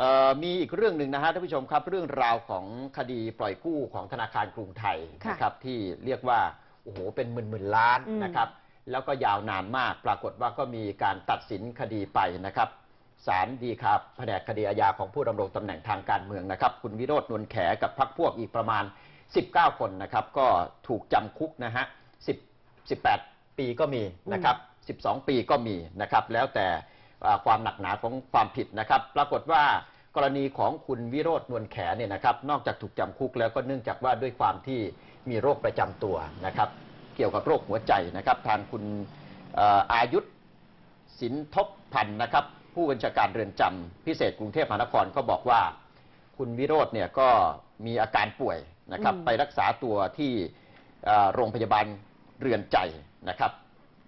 เอ่อมีอีกเรื่องหนึ่งนะฮะท่านผู้ชมครับ เรื่องราวของคดีปล่อยกู้ของธนาคารกรุงไทยค่ะนะครับที่เรียกว่าโอ้โหเป็นหมื่นหมื่นๆล้านอืมนะครับ แล้วก็ยาวนานมากปรากฏว่าก็มีการตัดสินคดีไปนะครับศาลดีคาแผนกคดีอาญาของผู้ดำรงตำแหน่งทางการเมืองนะครับ คุณวิโรจน์นวลแขกับพรรคพวกอีกประมาณ 19 คนนะครับ ก็ถูกจำคุกนะฮะ10 18 ปีก็มีนะครับ 12 ปีก็มีนะครับ แล้วแต่อ่าความหนักหนาของความผิดนะครับ ปรากฏว่า กรณีของคุณวิโรจน์นวลแขเนี่ยนะครับ นอกจากถูกจำคุกแล้วก็เนื่องจากว่าด้วยความที่มีโรคประจำตัวนะครับ เกี่ยวกับโรคหัวใจนะครับ ทางคุณเอ่ออายุธสินทบพันธ์นะครับ ผู้บัญชาการเรือนจำพิเศษกรุงเทพมหานครก็บอกว่า คุณวิโรจน์เนี่ยก็มีอาการป่วยนะครับอืมไปรักษาตัวที่เอ่อโรงพยาบาลเรือนใจนะครับ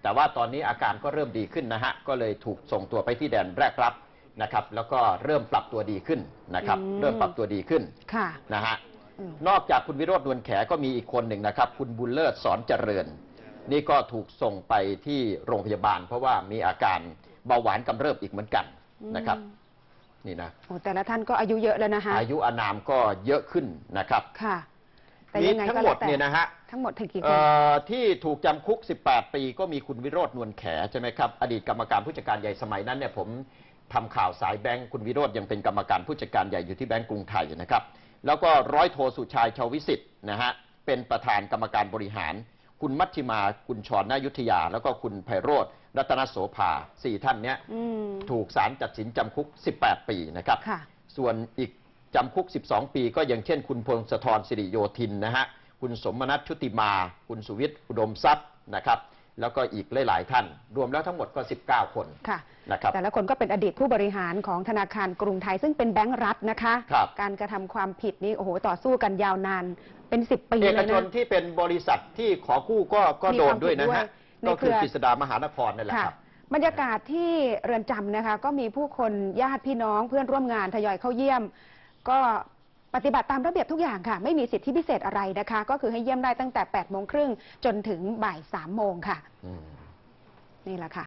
แต่ว่าตอนนี้อาการก็เริ่มดีขึ้นนะฮะก็เลยถูกส่งตัวไปที่แดนแรกรับ นะครับแล้วก็เริ่มปรับตัวดีขึ้นนะครับ อืม เริ่มปรับตัวดีขึ้นค่ะ นะฮะอืม นอกจากคุณวิโรจน์นวลแขก็มีอีกคนหนึ่งนะครับ คุณบุญเลิศสอนเจริญ นี่ก็ถูกส่งไปที่โรงพยาบาล เพราะว่ามีอาการเบาหวานกำเริบอีกเหมือนกันนะครับ อืมนี่นะ โอ้แต่ละท่านก็อายุเยอะแล้วนะคะอายุอานามก็เยอะขึ้นนะครับ ค่ะ แต่มียังไงทั้ก็งหมแล้ดวแต่เนี่ยนะฮะทั้งหมดถึงกี่คเอ่นอที่ถูกจำคุก 18 ปีก็มีคุณวิโรจน์นวลแขใช่ไหมครับ อดีตกรรมการผู้จัดการใหญ่สมัยนั้นเนี่ยผมทำข่าวสายแบงค์คุณวิโรจน์ยังเป็นกรรมการผู้จัดการใหญ่อยู่ที่แบงก์กรุงไทยนะครับ แล้วก็ร้อยโทสุชายชาววิสิทธิ์นะฮะเป็นประธานกรรมการบริหาร คุณมัชชิมาคุณชรนายุทธยา แล้วก็คุณไพโรธรัตนโสภาสี่ท่านเนี้ยอืมถูกศาลตัดสินจำคุก 18 ปีนะครับ ค่ะ ส่วนอีก จำคุก 12 ปี ก็อย่างเช่น คุณพงศธรสิริโยธินนะฮะ คุณสมนัทชุติมา คุณสุวิทย์อุดมทรัพย์นะครับ แล้วก็อีกหลาย ๆ ท่าน รวมแล้วทั้งหมดก็ 19 คนค่ะนะครับ แต่ละคนก็เป็นอดีตผู้บริหารของธนาคารกรุงไทยซึ่งเป็นแบงก์รัฐนะคะ ครับ การกระทำความผิดนี้โอ้โหต่อสู้กันยาวนานเป็นสิบปีเอเลกยชนนะที่เป็นบริษัทที่ขอกู้ก็ก็มีโดคนวามด้วยนะผิดด้วยฮะในก็เครืคืออกฤษดามหานครนั่นแหละค่ะ ครับ บรรยากาศที่เรือนจำนะคะ ก็มีผู้คนญาติพี่น้องเพื่อนร่วมงานทยอยเข้าเยี่ยม ก็ปฏิบัติตามระเบียบทุกอย่างค่ะ ไม่มีสิทธิพิเศษอะไรนะคะ ก็คือให้เยี่ยมได้ตั้งแต่8โมงครึ่งจนถึงบ่าย3โมงค่ะอืมนี่แหละค่ะ